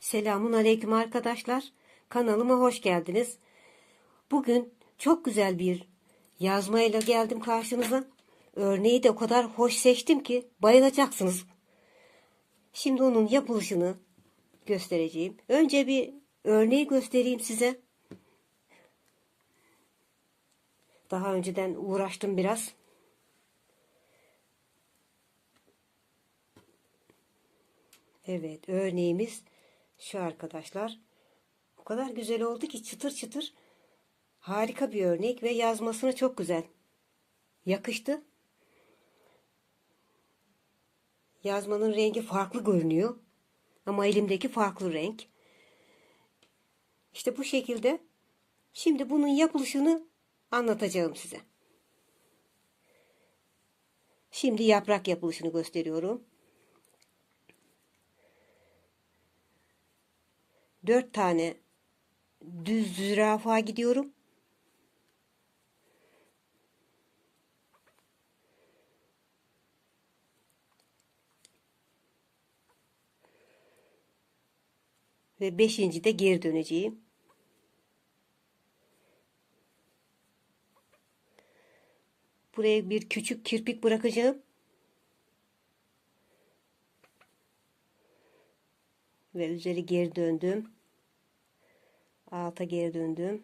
Selamun aleyküm arkadaşlar. Kanalıma hoş geldiniz. Bugün çok güzel bir yazmayla geldim karşınıza. Örneği de o kadar hoş seçtim ki bayılacaksınız. Şimdi onun yapılışını göstereceğim. Önce bir örneği göstereyim size. Daha önceden uğraştım biraz. Evet örneğimiz şu arkadaşlar. O kadar güzel oldu ki çıtır çıtır. Harika bir örnek ve yazmasına çok güzel. Yakıştı. Yazmanın rengi farklı görünüyor. Ama elimdeki farklı renk. İşte bu şekilde. Şimdi bunun yapılışını anlatacağım size. Şimdi yaprak yapılışını gösteriyorum. Dört tane düz zürafa gidiyorum. Ve beşinci de geri döneceğim. Buraya bir küçük kirpik bırakacağım. Ve üzeri geri döndüm. Alta geri döndüm.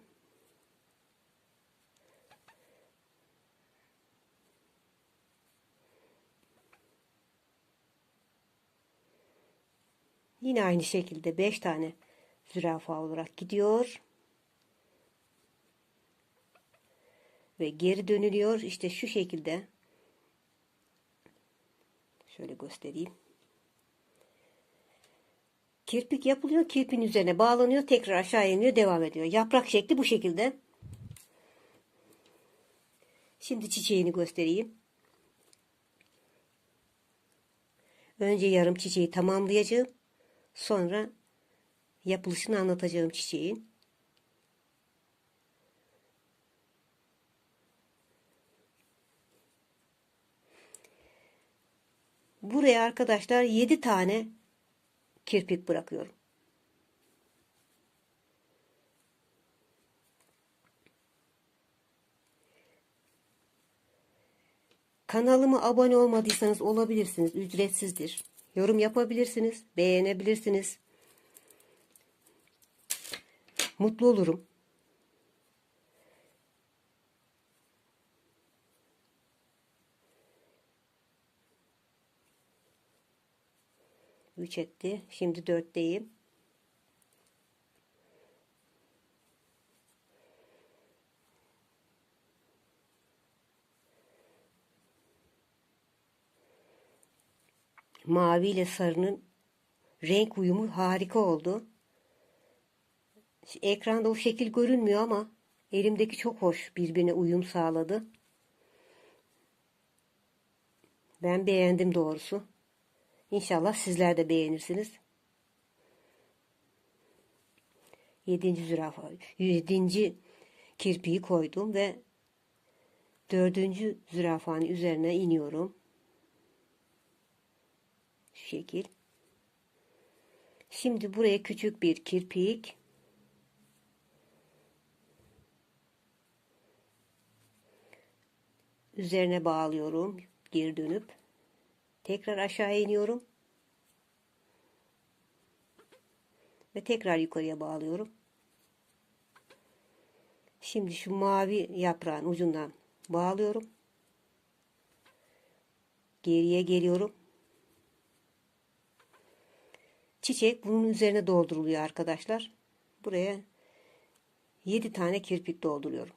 Yine aynı şekilde 5 tane zürafa olarak gidiyor. Ve geri dönülüyor. İşte şu şekilde. Şöyle göstereyim. Kirpik yapılıyor. Kirpin üzerine bağlanıyor. Tekrar aşağı iniyor. Devam ediyor. Yaprak şekli bu şekilde. Şimdi çiçeğini göstereyim. Önce yarım çiçeği tamamlayacağım. Sonra yapılışını anlatacağım çiçeğin. Buraya arkadaşlar 7 tane kirpik bırakıyorum. Kanalıma abone olmadıysanız olabilirsiniz. Ücretsizdir. Yorum yapabilirsiniz. Beğenebilirsiniz. Mutlu olurum. Üç etti. Şimdi dörtteyim. Mavi ile sarının renk uyumu harika oldu. Ekranda o şekil görünmüyor ama elimdeki çok hoş birbirine uyum sağladı. Ben beğendim doğrusu. İnşallah sizler de beğenirsiniz. Yedinci zürafa, yedinci kirpiği koydum ve dördüncü zürafanın üzerine iniyorum. Şu şekil. Şimdi buraya küçük bir kirpik. Üzerine bağlıyorum. Geri dönüp. Tekrar aşağı iniyorum. Ve tekrar yukarıya bağlıyorum. Şimdi şu mavi yaprağın ucundan bağlıyorum. Geriye geliyorum. Çiçek bunun üzerine dolduruluyor arkadaşlar. Buraya 7 tane kirpik dolduruyorum.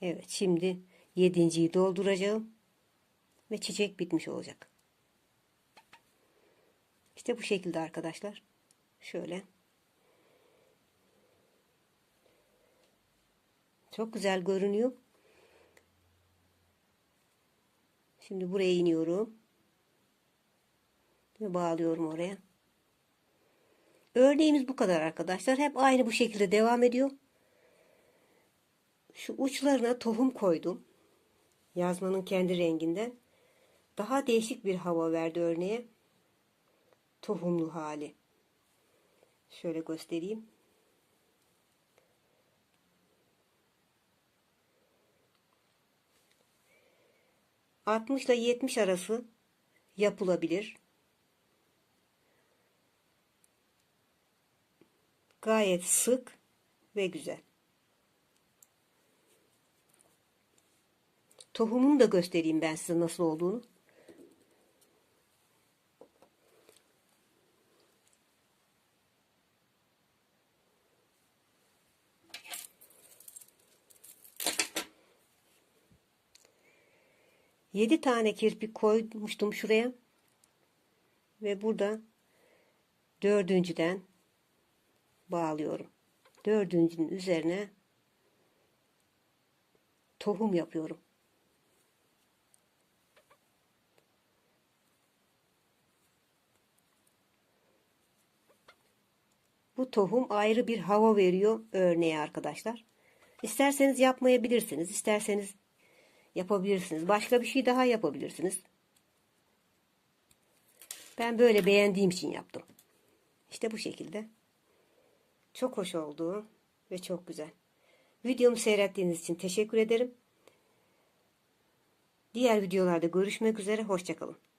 Evet şimdi yedinciyi dolduracağım. ve çiçek bitmiş olacak. İşte bu şekilde arkadaşlar. Şöyle. Çok güzel görünüyor. Şimdi buraya iniyorum. Ve bağlıyorum oraya. Örneğimiz bu kadar arkadaşlar. Hep aynı bu şekilde devam ediyor. Şu uçlarına tohum koydum. Yazmanın kendi renginden. Daha değişik bir hava verdi örneğe. Tohumlu hali. Şöyle göstereyim. Altmış ile 70 arası yapılabilir. Gayet sık ve güzel. Tohumunu da göstereyim ben size nasıl olduğunu. Yedi tane kirpik koymuştum şuraya. Ve burada dördüncüden bağlıyorum. Dördüncünün üzerine tohum yapıyorum. Bu tohum ayrı bir hava veriyor örneğe arkadaşlar. İsterseniz yapmayabilirsiniz. isterseniz yapabilirsiniz. Başka bir şey daha yapabilirsiniz. Ben böyle beğendiğim için yaptım. İşte bu şekilde. Çok hoş oldu ve çok güzel. Videomu seyrettiğiniz için teşekkür ederim. Diğer videolarda görüşmek üzere. Hoşçakalın.